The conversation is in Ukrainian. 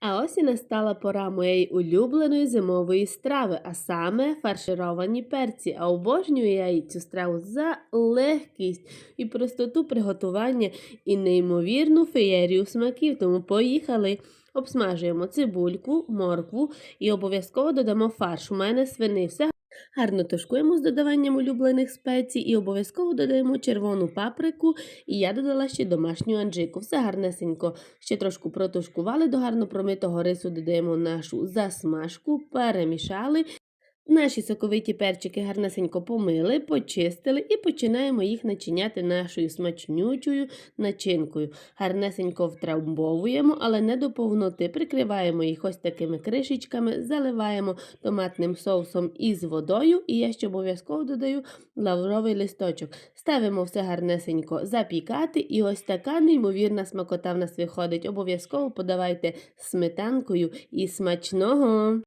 А ось і настала пора моєї улюбленої зимової страви, а саме фаршировані перці. А обожнюю я їй цю страву за легкість і простоту приготування і неймовірну феєрію смаків. Тому поїхали. Обсмажуємо цибульку, моркву і обов'язково додамо фарш. У мене свини. Все гарно тушкуємо з додаванням улюблених спецій і обов'язково додаємо червону паприку. І я додала ще домашню анджику. Все гарнесенько. Ще трошку протушкували до гарно промитого рису, додаємо нашу засмажку, перемішали. Наші соковиті перчики гарнесенько помили, почистили і починаємо їх начиняти нашою смачнючою начинкою. Гарнесенько втрамбовуємо, але не до повноти. Прикриваємо їх ось такими кришечками, заливаємо томатним соусом із водою, і я ще обов'язково додаю лавровий листочок. Ставимо все гарнесенько запікати, і ось така неймовірна смакота в нас виходить. Обов'язково подавайте сметанкою і смачного!